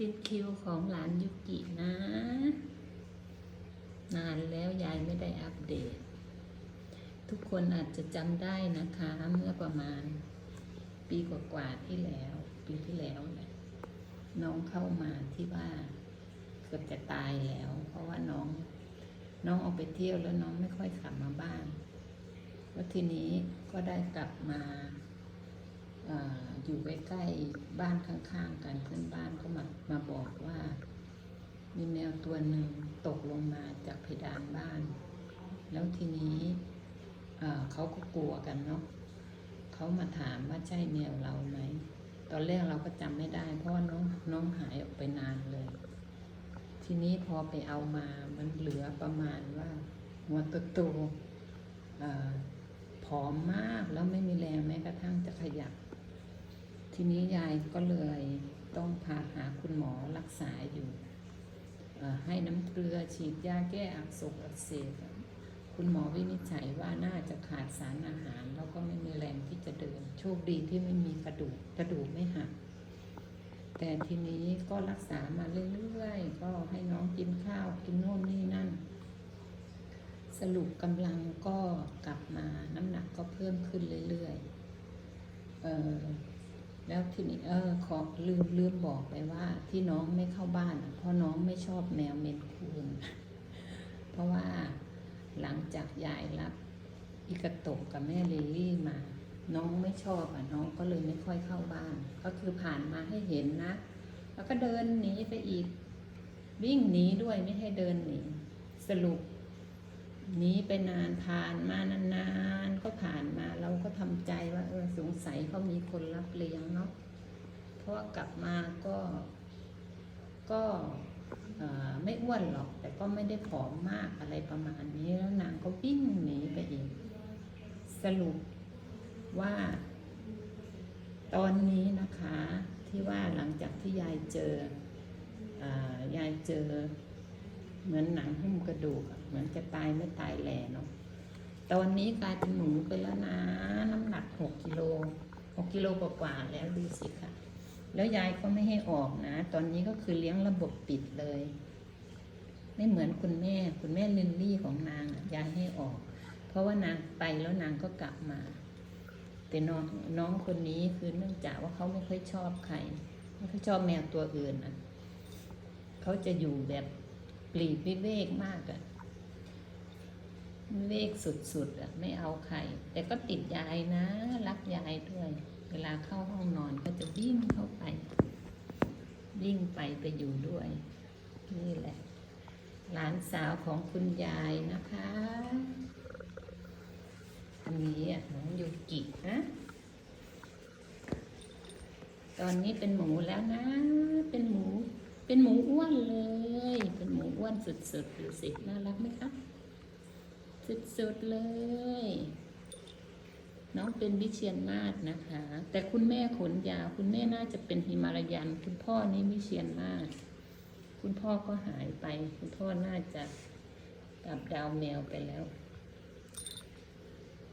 ปิดคิวของหลานยุกินะ นานแล้วยายไม่ได้อัปเดต ทุกคนอาจจะจำได้นะคะ เมื่อประมาณ ปีกว่าๆที่แล้ว ปีที่แล้วแหละน้องเข้ามาที่ว่าเกือบจะตายแล้ว เพราะว่าน้อง น้องออกไปเที่ยวแล้วน้องไม่ค่อยกลับมาบ้านแล้วทีนี้ก็ได้กลับมา อยู่ใกล้ๆบ้านข้างๆกันเพื่อนบ้านก็มามาบอกว่า มีแมวตัวหนึ่งตกลงมาจากเพดานบ้าน แล้วทีนี้เขาก็กลัวกันเนาะเขามาถามว่าใช่แมวเราไหมตอนแรกเราก็จำไม่ได้ เพราะว่าน้องน้องหายออกไปนานเลย ทีนี้พอไปเอามามันเหลือประมาณว่าหัวตๆเอ่อผอมมากแล้วไม่มีแรงแม้กระทั่งจะขยับ ทีนี้ยายก็เลยต้องพาหาคุณหมอรักษาอยู่ ให้น้ำเกลือฉีดยาแก้อักเสบอักเสบคุณหมอวินิจฉัยว่าน่าจะขาดสารอาหาร แล้วก็ไม่มีแรงที่จะเดิน โชคดีที่ไม่มีกระดูกกระดูกไม่หักแต่ทีนี้ก็รักษามาเรื่อยๆ ก็ให้น้องกินข้าวกินโน่นนี่นั่น สรุปกำลังก็กลับมาน้ำหนักก็เพิ่มขึ้นเรื่อยๆเออ แล้วทีนี้เออขอลืมลืมบอกไปว่า ที่น้องไม่เข้าบ้าน เพราะน้องไม่ชอบแมวเมนคูนเพราะว่าหลังจากยายรับอิกาโตะกับแม่ลิลลี่มา น้องไม่ชอบอะน้องก็เลยไม่ค่อยเข้าบ้าน ก็คือผ่านมาให้เห็นนะ แล้วก็เดินหนีไปอีก วิ่งหนีด้วยไม่ให้เดินหนีสรุป นีไปนานผ่านมานานๆก็ผ่านมาเราก็ทำใจว่าเออสงสัยเขามีคนรับเลี้ยงเนาะเพราะว่ากลับมาก็ ก็ไม่อ้วนหรอก แต่ก็ไม่ได้ผอมมากอะไรประมาณนี้แล้วนางก็วิ่งหนีไปอีกสรุปว่า ตอนนี้นะคะที่ว่าหลังจากที่ยายเจออยายเจอ เหมือนหนังหุ้มกระดูกเหมือนจะตายไม่ตายแหล่เนาะตอนนี้กลายเป็นหนูไปแล้วนะ น้ำหนักหกกิโลหกกิโลกว่าๆแล้วดูสิค่ะ แล้วยายก็ไม่ให้ออกนะ ตอนนี้ก็คือเลี้ยงระบบปิดเลย ไม่เหมือนคุณแม่ คุณแม่ลินลี่ของนางยายให้ออก เพราะว่านางไปแล้วนางก็กลับมา แต่น้องน้องคนนี้คือเนื่องจากว่าเขาไม่ค่อยชอบใครไม่ค่อยชอบแมวตัวอื่นอะเขาจะอยู่แบบ ปลีกวิเวกมากอะวิเวกสุดๆอะไม่เอาใคร แต่ก็ติดยายนะ รักยายด้วย เวลาเข้าห้องนอนก็จะวิ่งเข้าไป วิ่งไปไปอยู่ด้วย นี่แหละ หลานสาวของคุณยายนะคะอันนี้อะน้องยูกินะตอนนี้เป็นหมูแล้วนะ เป็นหมู เป็นหมูอ้วนเลย เป็นหมูอ้วนสุดๆดูสิน่ารักไหมครับสุดๆเลย น้องเป็นวิเชียนมาศนะคะ แต่คุณแม่ขนยาวคุณแม่น่าจะเป็นฮิมาลายัน คุณพ่อนี่วิเชียนมาศคุณพ่อก็หายไป คุณพ่อน่าจะกลับดาวแมวไปแล้ว